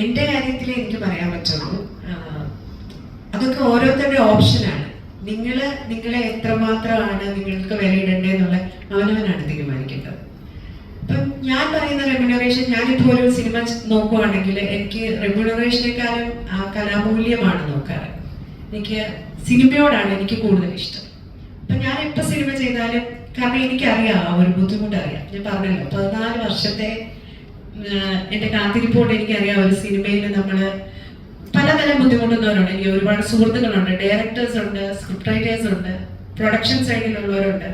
എന്റെ കാര്യത്തിൽ എനിക്ക് പറയാൻ പറ്റുള്ളൂ അതൊക്കെ ഓരോരുത്തരുടെ ഓപ്ഷനാണ് നിങ്ങൾ നിങ്ങളെ എത്രമാത്രമാണ് നിങ്ങൾക്ക് വിലയിടേണ്ടതെന്നുള്ള അവനവനാണ് തീരുമാനിക്കേണ്ടത്. ഇപ്പം ഞാൻ പറയുന്ന റെമ്യൂണറേഷൻ ഞാനിപ്പോൾ ഒരു സിനിമ നോക്കുവാണെങ്കിൽ എനിക്ക് റെമ്യൂണറേഷനേക്കാളും ആ കലാമൂല്യമാണ് നോക്കാറ്. എനിക്ക് സിനിമയോടാണ് എനിക്ക് കൂടുതൽ ഇഷ്ടം. അപ്പം ഞാൻ എപ്പോൾ സിനിമ ചെയ്താലും കാരണം എനിക്കറിയാം ആ ഒരു ബുദ്ധിമുട്ട് അറിയാം ഞാൻ പറഞ്ഞല്ലോ പതിനാല് വർഷത്തെ എന്റെ കാത്തിരിപ്പോണ്ട് എനിക്കറിയാം ഒരു സിനിമയിൽ നമ്മൾ പല ബുദ്ധിമുട്ടുന്നവരുണ്ട്. എനിക്ക് ഒരുപാട് സുഹൃത്തുക്കളുണ്ട് ഡയറക്ടേഴ്സ് ഉണ്ട് സ്ക്രിപ്റ്റ് റൈറ്റേഴ്സ് ഉണ്ട് പ്രൊഡക്ഷൻ സൈഡിലുള്ളവരുണ്ട്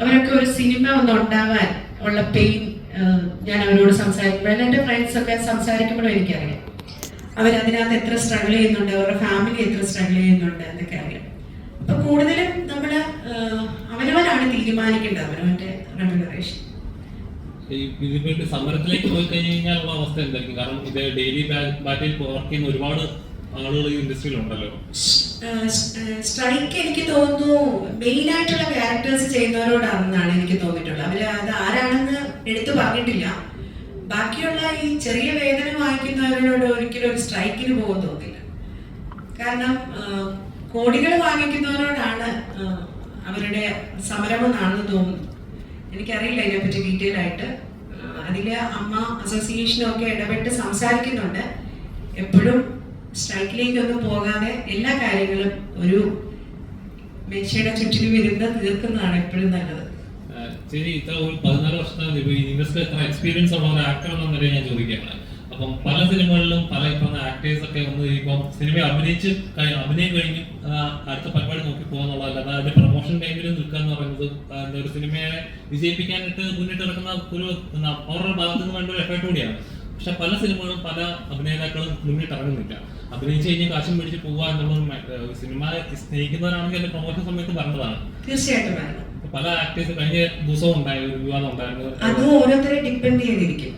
അവരൊക്കെ ഒരു സിനിമ ഒന്ന് ഉണ്ടാവാൻ ഉള്ള പെയിൻ ഞാൻ അവരോട് സംസാരിക്കുമ്പോൾ എന്റെ ഫ്രണ്ട്സ് ഒക്കെ സംസാരിക്കുമ്പോഴും എനിക്കറിയാം. അവരതിനകത്ത് എത്ര സ്ട്രഗിൾ ചെയ്യുന്നുണ്ട് അവരുടെ ഫാമിലി എത്ര സ്ട്രഗിൾ ചെയ്യുന്നുണ്ട് എന്നൊക്കെ അറിയാം. അപ്പൊ നമ്മൾ അവനവനാണ് തീരുമാനിക്കേണ്ടത് അവനവന്റെ ഇതിന് സമരത്തിലേക്ക് പോയി കഴിഞ്ഞാൽ അവസ്ഥ എന്തായിരിക്കും? കാരണം ഇത് ഡെയിലി ബാറ്റിൽ വർക്ക് ചെയ്യുന്ന ഒരുപാട് ആളുകൾ ഈ ഇൻഡസ്ട്രിയിൽ ഉണ്ടല്ലോ. സ്ട്രൈക്ക് എനിക്ക് തോന്നുന്നു മെയിൻ ആയിട്ടുള്ള ക്യാരക്ടേഴ്സ് ചെയ്യുന്നവരോടാണെന്നാണ് എനിക്ക് തോന്നിയിട്ടുള്ളത്. അവർ അത് ആരാണെന്ന് എടുത്തു പറഞ്ഞിട്ടില്ല. ബാക്കിയുള്ള ഈ ചെറിയ വേദന വാങ്ങിക്കുന്നവരോട് ഒരിക്കലും ഒരു സ്ട്രൈക്കിന് പോകാൻ തോന്നില്ല. കാരണം കോടികൾ വാങ്ങിക്കുന്നവരോടാണ് അവരുടെ സമരമെന്നാണെന്ന് തോന്നുന്നു. എനിക്കറിയില്ല ഇതിനെപ്പറ്റി ഡീറ്റെയിൽ ആയിട്ട്. അതിൽ അമ്മ അസോസിയേഷനൊക്കെ ഇടപെട്ട് സംസാരിക്കുന്നുണ്ട്. എപ്പോഴും സ്ട്രൈക്കിലേക്കൊന്നും പോകാതെ എല്ലാ കാര്യങ്ങളും ഒരു മേശയുടെ ചുറ്റിലും ഇരുന്ന് തീർക്കുന്നതാണ് എപ്പോഴും നല്ലത്. ശരി ഇത്ര ഒരു പതിനാല് വർഷത്തെ ഇൻഡസ്ട്രി എത്ര എക്സ്പീരിയൻസ് ഉള്ള ഒരു ആക്ടർ ഞാൻ ചോദിക്കുകയാണ് അപ്പം പല സിനിമകളിലും പല ഇപ്പം ആക്ടേഴ്സ് ഒക്കെ വന്ന് ഇപ്പം സിനിമ അഭിനയിച്ച് അഭിനയം കഴിഞ്ഞു അടുത്ത പരിപാടി നോക്കി പോകുന്നുള്ളതല്ല അതിന്റെ പ്രൊമോഷൻ ടൈമിൽ നിൽക്കുക എന്ന് പറയുന്നത് എന്താ ഒരു സിനിമയെ വിജയിപ്പിക്കാനായിട്ട് മുന്നിട്ട് നടക്കുന്ന ഒരു അവരുടെ ഭാഗത്തു നിന്ന് വേണ്ട ഒരു എഫേർട്ട് കൂടിയാണ്. പക്ഷെ പല സിനിമകളും പല അഭിനേതാക്കളും മുന്നിട്ട് ഇറങ്ങുന്നില്ല. അഭിനയിച്ച് കഴിഞ്ഞ് കാശും പിടിച്ച് പോവുക എന്നുള്ളത് ഏഹ് സിനിമ സ്നേഹിക്കുന്നവരാണെങ്കിൽ അതിന്റെ പ്രൊമോഷൻ സമയത്ത് പറഞ്ഞതാണ്. തീർച്ചയായിട്ടും പല ആക്ടേഴ്സ് കഴിഞ്ഞ ദിവസവും ഉണ്ടായ ഒരു വിവാദം ഉണ്ടായിരുന്നു അത് ഓരോരുത്തരെ ഡിപ്പെൻഡ് ചെയ്തിരിക്കും.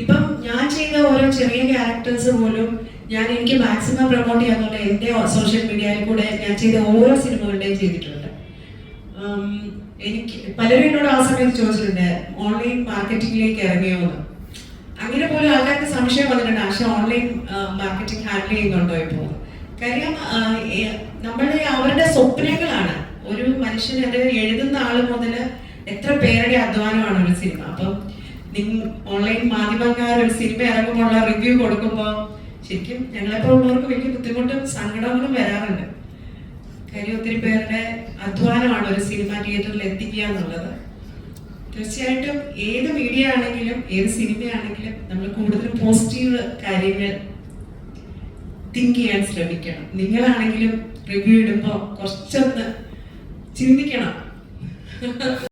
ഇപ്പം ഞാൻ ചെയ്യുന്ന ഓരോ ചെറിയ ക്യാരക്ടേഴ്സ് പോലും ഞാൻ എനിക്ക് മാക്സിമം പ്രൊമോട്ട് ചെയ്യാന്നുള്ള എന്റെ സോഷ്യൽ മീഡിയയിൽ കൂടെ ഞാൻ ചെയ്ത ഓരോ സിനിമകളുടെയും ചെയ്തിട്ടുണ്ട്. എനിക്ക് പലരും എന്നോട് ആ സമയത്ത് ചോദിച്ചിട്ടുണ്ട് ഓൺലൈൻ മാർക്കറ്റിംഗിലേക്ക് ഇറങ്ങിയോ എന്ന്? അങ്ങനെ പോലും ആൾക്കാർക്ക് സംശയം വന്നിട്ടുണ്ട് പക്ഷെ ഓൺലൈൻ മാർക്കറ്റിംഗ് ഹാൻഡിൽ ചെയ്യുന്നുണ്ടോ ഇപ്പോൾ കാര്യം നമ്മുടെ അവരുടെ സ്വപ്നങ്ങളാണ്. ഒരു മനുഷ്യൻ അത് എഴുതുന്ന ആൾ മുതൽ എത്ര പേരുടെ അധ്വാനമാണ് ഒരു സിനിമ. അപ്പം ഓൺലൈൻ മാധ്യമക്കാർ ഒരു സിനിമ ഇറങ്ങുമ്പോൾ റിവ്യൂ കൊടുക്കുമ്പോൾ ശരിക്കും ഞങ്ങളെപ്പോലുള്ളവർക്ക് വലിയ ബുദ്ധിമുട്ടും സങ്കടങ്ങളും വരാറുണ്ട്. കാര്യം ഒത്തിരി പേരുടെ അധ്വാനമാണ് ഒരു സിനിമ തിയേറ്ററിൽ എത്തിക്കുക എന്നുള്ളത്. തീർച്ചയായിട്ടും ഏത് മീഡിയ ആണെങ്കിലും ഏത് സിനിമയാണെങ്കിലും നമ്മൾ കൂടുതലും പോസിറ്റീവ് കാര്യങ്ങൾ തിങ്ക് ചെയ്യാൻ ശ്രമിക്കണം. നിങ്ങളാണെങ്കിലും റിവ്യൂ ഇടുമ്പോൾ കുറച്ചൊന്ന് ചിന്തിക്കണം.